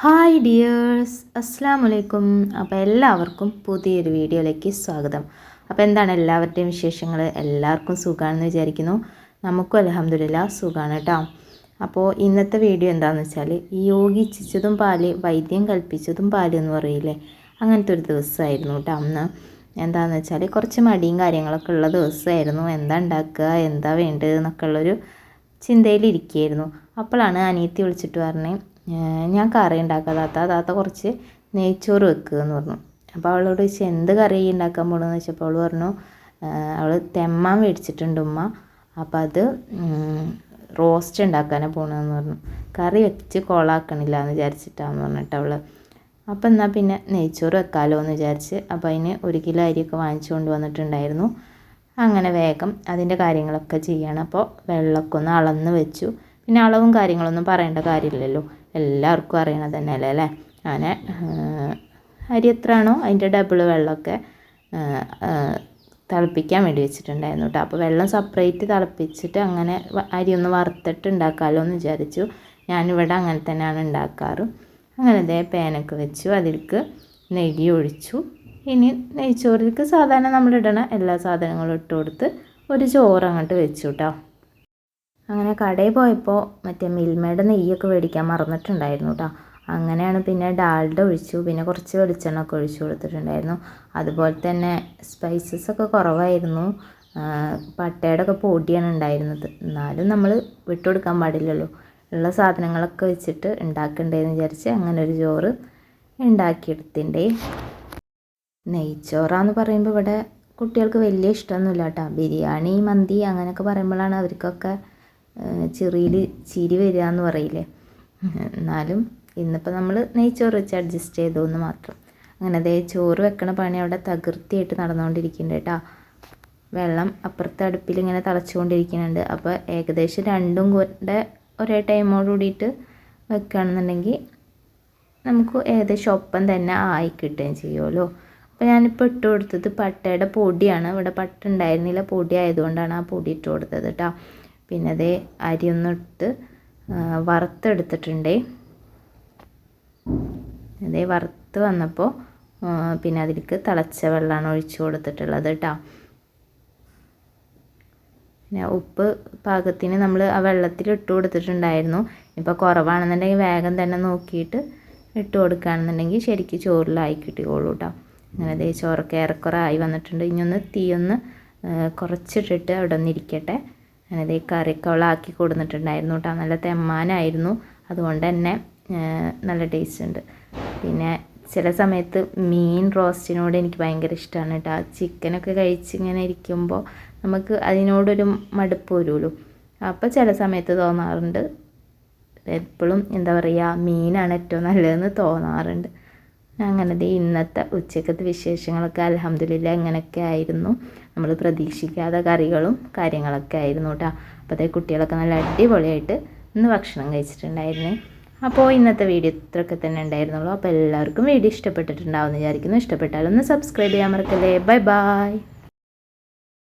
Hi dears അസ്സാം വലൈക്കും അപ്പോൾ എല്ലാവർക്കും പുതിയൊരു വീഡിയോയിലേക്ക് സ്വാഗതം. അപ്പോൾ എന്താണ് എല്ലാവരുടെയും വിശേഷങ്ങൾ എല്ലാവർക്കും സുഖമാണെന്ന് വിചാരിക്കുന്നു. നമുക്കും അലഹമ്മദില്ല സുഖമാണ് കേട്ടോ. അപ്പോൾ ഇന്നത്തെ വീഡിയോ എന്താണെന്ന് വെച്ചാൽ യോഗിച്ചതും പാൽ വൈദ്യം കൽപ്പിച്ചതും പാൽ എന്ന് പറയില്ലേ? അങ്ങനത്തെ ഒരു ദിവസമായിരുന്നു കേട്ടോ അന്ന്. എന്താണെന്ന് വെച്ചാൽ കുറച്ച് മടിയും കാര്യങ്ങളൊക്കെ ഉള്ള ദിവസമായിരുന്നു. എന്താ ഉണ്ടാക്കുക എന്താ വേണ്ടത് എന്നൊക്കെ ഉള്ളൊരു ചിന്തയിലിരിക്കുകയായിരുന്നു. അപ്പോഴാണ് അനിയത്തി വിളിച്ചിട്ട് പറഞ്ഞേ ഞാൻ കറി ഉണ്ടാക്കുക താത്ത താത്ത കുറച്ച് നെയ്ച്ചോറ് വെക്കുക എന്ന് പറഞ്ഞു. അപ്പോൾ അവളോട് ചോദിച്ചു എന്ത് കറി ഉണ്ടാക്കാൻ പോകണമെന്ന് ചോദിച്ചപ്പോൾ അവൾ പറഞ്ഞു അവൾ തെമ്മാൻ മേടിച്ചിട്ടുണ്ട് ഉമ്മ. അപ്പോൾ അത് റോസ്റ്റ് ഉണ്ടാക്കാനാണ് പോകണമെന്ന് പറഞ്ഞു. കറി വെച്ച് കോളാക്കണില്ല എന്ന് വിചാരിച്ചിട്ടാന്ന് പറഞ്ഞിട്ട് അവൾ അപ്പോൾ എന്നാൽ പിന്നെ നെയ്ച്ചോറ് വെക്കാമല്ലോ എന്ന് വിചാരിച്ച് അപ്പോൾ അതിന് ഒരു കിലോ അരിയൊക്കെ വാങ്ങിച്ചു കൊണ്ട് വന്നിട്ടുണ്ടായിരുന്നു അങ്ങനെ വേഗം അതിന്റെ കാര്യങ്ങളൊക്കെ ചെയ്യണം. അപ്പോൾ വെള്ളമൊക്കെ ഒന്ന് അളന്ന് വെച്ചു. പിന്നെ അളവും കാര്യങ്ങളൊന്നും പറയേണ്ട കാര്യമില്ലല്ലോ. എല്ലാവർക്കും അറിയണത് തന്നെയല്ലേ അല്ലേ? അങ്ങനെ അരി എത്രയാണോ അതിന്റെ ഡബിൾ വെള്ളമൊക്കെ തിളപ്പിക്കാൻ വേണ്ടി വെച്ചിട്ടുണ്ടായിരുന്നു കേട്ടോ അപ്പോൾ വെള്ളം സെപ്പറേറ്റ് തിളപ്പിച്ചിട്ട് അങ്ങനെ അരി ഒന്ന് വറുത്തിട്ട് ഉണ്ടാക്കാമല്ലോ എന്ന് വിചാരിച്ചു. ഞാനിവിടെ അങ്ങനെ തന്നെയാണ് ഉണ്ടാക്കാറ്. അങ്ങനെ ഇതേ പാനൊക്കെ വെച്ചു അതിലേക്ക് നെയ്യ് ഒഴിച്ചു. ഇനി നെയ്ച്ചോറിലേക്ക് സാധാരണ നമ്മൾ എല്ലാ സാധനങ്ങളും ഇട്ട് കൊടുത്ത് ഒരു ചോറ് അങ്ങോട്ട് വെച്ചു കേട്ടോ അങ്ങനെ കടയിൽ പോയപ്പോൾ മറ്റേ മിൽമയുടെ നെയ്യൊക്കെ മേടിക്കാൻ മറന്നിട്ടുണ്ടായിരുന്നു കേട്ടോ അങ്ങനെയാണ് പിന്നെ ഡാൽഡ ഒഴിച്ചു പിന്നെ കുറച്ച് വെളിച്ചെണ്ണ ഒക്കെ ഒഴിച്ചു കൊടുത്തിട്ടുണ്ടായിരുന്നു. അതുപോലെ തന്നെ സ്പൈസസ് ഒക്കെ കുറവായിരുന്നു. പട്ടയുടെ ഒക്കെ പൊടിയാണ് ഉണ്ടായിരുന്നത്. എന്നാലും നമ്മൾ വിട്ടുകൊടുക്കാൻ പാടില്ലല്ലോ. ഉള്ള സാധനങ്ങളൊക്കെ വെച്ചിട്ട് ഉണ്ടാക്കണ്ടേന്ന് വിചാരിച്ച് അങ്ങനെ ഒരു ചോറ് ഉണ്ടാക്കിയെടുത്തിന്റെ നെയ്ച്ചോറാന്ന് പറയുമ്പോൾ ഇവിടെ കുട്ടികൾക്ക് വലിയ ഇഷ്ടമൊന്നുമില്ല കേട്ടോ ബിരിയാണി മന്തി അങ്ങനെയൊക്കെ പറയുമ്പോഴാണ് അവർക്കൊക്കെ ചെറിയിൽ ചിരി വരിക എന്ന് പറയില്ലേ? എന്നാലും ഇന്നിപ്പോൾ നമ്മൾ നെയ്ച്ചോറ് വെച്ച് അഡ്ജസ്റ്റ് ചെയ്തു എന്ന് മാത്രം. അങ്ങനെ അതേ ചോറ് വെക്കണ പണി അവിടെ തകൃതിയായിട്ട് നടന്നുകൊണ്ടിരിക്കുന്നുണ്ട് കേട്ടോ. വെള്ളം അപ്പുറത്തെ അടുപ്പിൽ ഇങ്ങനെ തിളച്ചുകൊണ്ടിരിക്കുന്നുണ്ട്. അപ്പോൾ ഏകദേശം രണ്ടും കൂടെ ഒരേ ടൈമോട് കൂടിയിട്ട് വെക്കുകയാണെന്നുണ്ടെങ്കിൽ നമുക്ക് ഏകദേശം ഒപ്പം തന്നെ ആയി കിട്ടുകയും ചെയ്യുമല്ലോ. അപ്പോൾ ഞാനിപ്പോൾ ഇട്ട് കൊടുത്തത് പട്ടയുടെ പൊടിയാണ്. ഇവിടെ പട്ട ഉണ്ടായിരുന്നില്ല. പൊടി ആയതുകൊണ്ടാണ് ആ പൊടി ഇട്ട് കൊടുത്തത് കേട്ടോ. പിന്നെ അതേ അരി ഒന്നിട്ട് വറുത്തെടുത്തിട്ടുണ്ട്. അതേ വറുത്ത് വന്നപ്പോൾ പിന്നെ അതിലേക്ക് തിളച്ച വെള്ളമാണ് ഒഴിച്ച് കൊടുത്തിട്ടുള്ളത് കേട്ടോ പിന്നെ ഉപ്പ് പാകത്തിന് നമ്മൾ ആ വെള്ളത്തിൽ ഇട്ട് കൊടുത്തിട്ടുണ്ടായിരുന്നു. ഇപ്പോൾ കുറവാണെന്നുണ്ടെങ്കിൽ വേഗം തന്നെ നോക്കിയിട്ട് ഇട്ട് കൊടുക്കുകയാണെന്നുണ്ടെങ്കിൽ ശരിക്കും ചോറിലായി കിട്ടിക്കോളൂ കേട്ടോ അങ്ങനെ അതേ ചോറൊക്കെ ഏറെക്കുറെ ആയി വന്നിട്ടുണ്ട്. ഇനി ഒന്ന് തീയൊന്ന് കുറച്ചിട്ടിട്ട് അവിടെ ഒന്ന് ഇരിക്കട്ടെ. ഈ കറിയൊക്കെ അവളാക്കി കൊടുത്തിട്ടുണ്ടായിരുന്നു കേട്ടോ. നല്ല തെമ്മാനായിരുന്നു. അതുകൊണ്ട് തന്നെ നല്ല ടേസ്റ്റ് ഉണ്ട്. പിന്നെ ചില സമയത്ത് മീൻ റോസ്റ്റിനോട് എനിക്ക് ഭയങ്കര ഇഷ്ടമാണ് കേട്ടോ. ചിക്കനൊക്കെ കഴിച്ച് ഇങ്ങനെ ഇരിക്കുമ്പോൾ നമുക്ക് അതിനോടൊരു മടുപ്പ് വരുമല്ലോ. അപ്പോൾ ചില സമയത്ത് തോന്നാറുണ്ട്. എപ്പോഴും എന്താ പറയുക മീനാണ് ഏറ്റവും നല്ലതെന്ന് തോന്നാറുണ്ട്. അങ്ങനെ ദേ ഇന്നത്തെ ഉച്ചക്കത്തെ വിശേഷങ്ങളൊക്കെ അലഹമ്മദില്ല ഇങ്ങനെയൊക്കെ ആയിരുന്നു. നമ്മൾ പ്രതീക്ഷിക്കാതെ കറികളും കാര്യങ്ങളൊക്കെ ആയിരുന്നു കേട്ടോ അപ്പോൾ അതേ കുട്ടികളൊക്കെ നല്ല അടിപൊളിയായിട്ട് ഇന്ന് ഭക്ഷണം കഴിച്ചിട്ടുണ്ടായിരുന്നേ. അപ്പോൾ ഇന്നത്തെ വീഡിയോ ഇത്രയൊക്കെ തന്നെ ഉണ്ടായിരുന്നുള്ളൂ. അപ്പോൾ എല്ലാവർക്കും വീഡിയോ ഇഷ്ടപ്പെട്ടിട്ടുണ്ടാവുമെന്ന് വിചാരിക്കുന്നു. ഇഷ്ടപ്പെട്ടാലൊന്ന് സബ്സ്ക്രൈബ് ചെയ്യാൻ മറക്കല്ലേ. Bye bye.